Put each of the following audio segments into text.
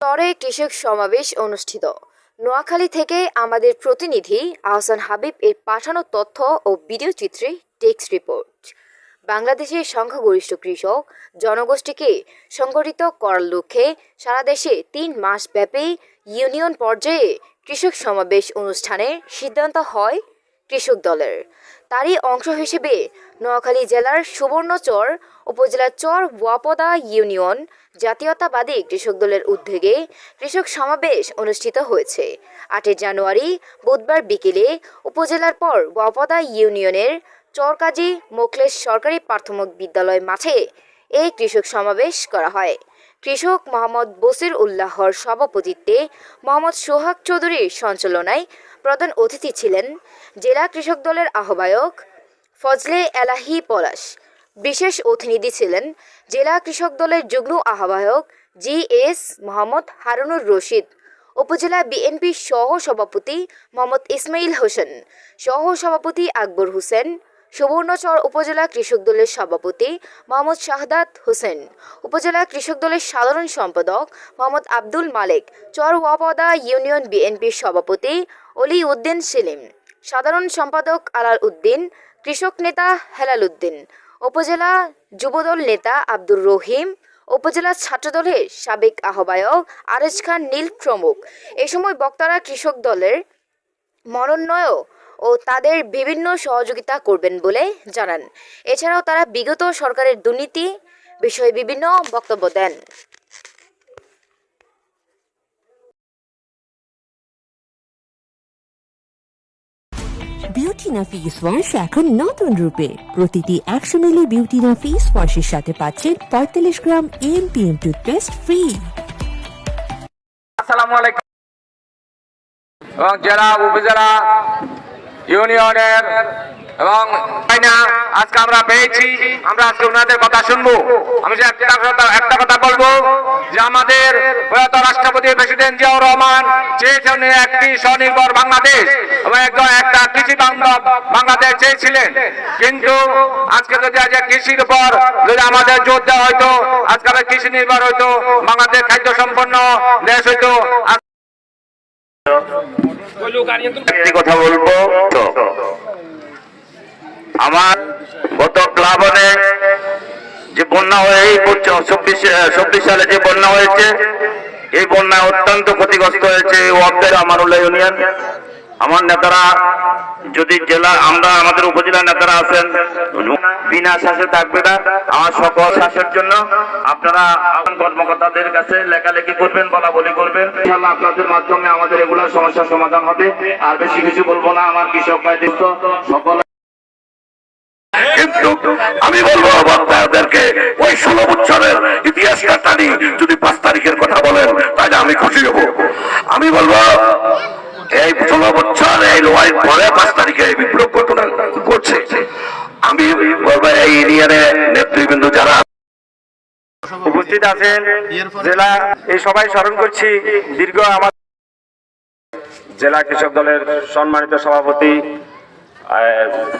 তরে কৃষক সমাবেশ অনুষ্ঠিত। নোয়াখালী থেকে আমাদের প্রতিনিধি আহসান হাবিব এর পাঠানো তথ্য ও ভিডিও চিত্রে টেক্সট রিপোর্ট। বাংলাদেশের সংখ্যাগরিষ্ঠ কৃষক, জনগোষ্ঠীকে সংগঠিত করার লক্ষ্যে সারা দেশে তিন মাস ব্যাপী ইউনিয়ন পর্যায়ে কৃষক সমাবেশ অনুষ্ঠানের সিদ্ধান্ত হয় কৃষক দলের। তারই অংশ হিসেবে নোয়াখালী জেলার সুবর্ণচর উপজেলার চর ওয়াপদা ইউনিয়ন জাতীয়তাবাদী কৃষক দলের উদ্যোগে কৃষক সমাবেশ অনুষ্ঠিত হয়েছে। আটই জানুয়ারি বুধবার বিকেলে উপজেলার পর ওয়াপদা ইউনিয়নের চরকাজী মোখলেস সরকারি প্রাথমিক বিদ্যালয় মাঠে এই কৃষক সমাবেশ করা হয়। কৃষক মোহাম্মদ বসির উল্লাহর সভাপতিত্বে মোহাম্মদ সোহাগ চৌধুরীর সঞ্চালনায় প্রধান অতিথি ছিলেন জেলা কৃষক দলের আহ্বায়ক ফজলে এলাহি পলাশ। বিশেষ অতিথি ছিলেন জেলা কৃষক দলের যুগ্ম আহ্বায়ক জি এস মোহাম্মদ হারুনুর রশিদ, উপজেলা বিএনপি সহ সভাপতি মোহাম্মদ ইসমাইল হোসেন সহ সভাপতি আকবর হোসেন, সুবর্ণচর উপজেলা কৃষক দলের সভাপতি মোহাম্মদ শাহদাত হোসেন, উপজেলা কৃষক দলের সাধারণ সম্পাদক মোহাম্মদ আব্দুল মালেক, চর ওয়াপদা ইউনিয়ন বিএনপির সভাপতি অলি উদ্দিন সেলিম, সাধারণ সম্পাদক আলাল উদ্দিন কৃষক নেতা হেলাল উদ্দিন উপজেলা যুবদল নেতা আব্দুর রহিম, উপজেলা ছাত্রদলের সাবেক আহ্বায়ক আরেজ খান নীল প্রমুখ। এ সময় বক্তারা কৃষক দলের মনোন্নয় ও তাদের বিভিন্ন সহযোগিতা করবেন বলে জানান। এছাড়াও তারা বিগত সরকারের দুর্নীতি বিষয়ে বিভিন্ন বক্তব্য দেন। বিউটিনা ফেস ওয়াশ এখন নতুন রূপে। প্রতিটি একশো মিলি বিউটিনা ফেস ওয়াশের সাথে পাচ্ছেন পঁয়তাল্লিশ gram M P M toothpaste free আসসালামু আলাইকুম। এবং জেলা, উপজেলা, ইউনিয়নের এবং আজকে আমরা পেয়েছি আমরা আজকে ওনাদের কথা শুনব। আমি যে একটা কথা একটা কথা বলব যে আমাদের প্রয়াত রাষ্ট্রপতি প্রেসিডেন্ট জিয়াউর রহমান চেয়েছেন একটি স্বনির্ভর বাংলাদেশ এবং একজন একটা কৃষি বান্ধব বাংলাদেশ চেয়েছিলেন। কিন্তু আজকে যদি আজ কৃষির উপর যদি আমাদের জোর দেওয়া হয়তো আজকে আমরা কৃষি নির্ভর হয়তো বাংলাদেশ খাদ্য সম্পন্ন দেশ হয়তো আজ- একটি কথা বলব। তো আমার গত প্লাবনে যে বন্যা হয়ে, এই চব্বিশ চব্বিশ সালে যে বন্যা হয়েছে, এই বন্যায় অত্যন্ত ক্ষতিগ্রস্ত হয়েছে ওয়ার্ডের আমারুল্লাহ ইউনিয়ন। আমার নেতারা যদি জেলা আমরা আমাদের উপজেলা নেতারা আছেন, বিনা শ্বাসে থাকবে না। আমার সকল শ্বাসের জন্য আপনারা কর্মকর্তাদের কাছে লেখালেখি করবেন বলা বলি করবেন আপনাদের মাধ্যমে আমাদের এগুলোর সমস্যার সমাধান হবে। আর বেশি কিছু বলব না, আমার কৃষক তো সকল ষোলো বছরের ইতিহাসটা টানি যদি পাঁচ তারিখের কথা বলেন, তাহলে আমি খুশি হব। আমি বলব, এই ষোলো বছর এই লড়াই পরে পাঁচ তারিখে বিপ্লব ঘটনা করছে আমি বলব, এই ইউনিয়নের নেতৃবৃন্দ যারা উপস্থিত আছেন, জেলা, এই সবাই স্মরণ করছি, দীর্ঘ আমার জেলা কৃষক দলের সম্মানিত সভাপতি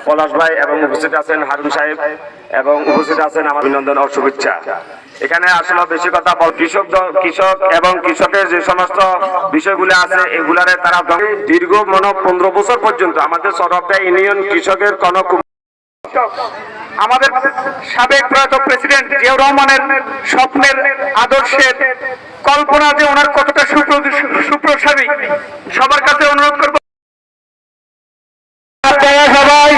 পলাশ ভাই এবং উপস্থিত আছেন হারুন সাহেব এবং উপস্থিত আছেন আমার অভিনন্দন ও শুভেচ্ছা। এখানে আসলে বেশি কথা বল কৃষক কৃষক এবং কৃষকের যে সমস্ত বিষয়গুলো আছে, এগুলারে তারা দীর্ঘ মনে পনেরো বছর পর্যন্ত আমাদের সরবটা ইউনিয়ন কৃষকের কোন আমাদের সাবেক প্রয়াত প্রেসিডেন্ট জিয়াউর রহমানের স্বপ্নের আদর্শের কল্পনা যে ওনার কতটা সুপ্র- সুপ্রসারী, সবার কাছে অনুরোধ করব আপনারা সবাই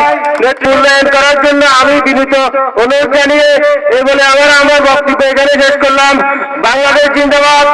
মূল্যায়ন করার জন্য আমি বিনীত অনুরোধ জানিয়ে এই বলে আমার আমার বক্তব্য এখানে শেষ করলাম। বাংলাদেশ জিন্দাবাদ।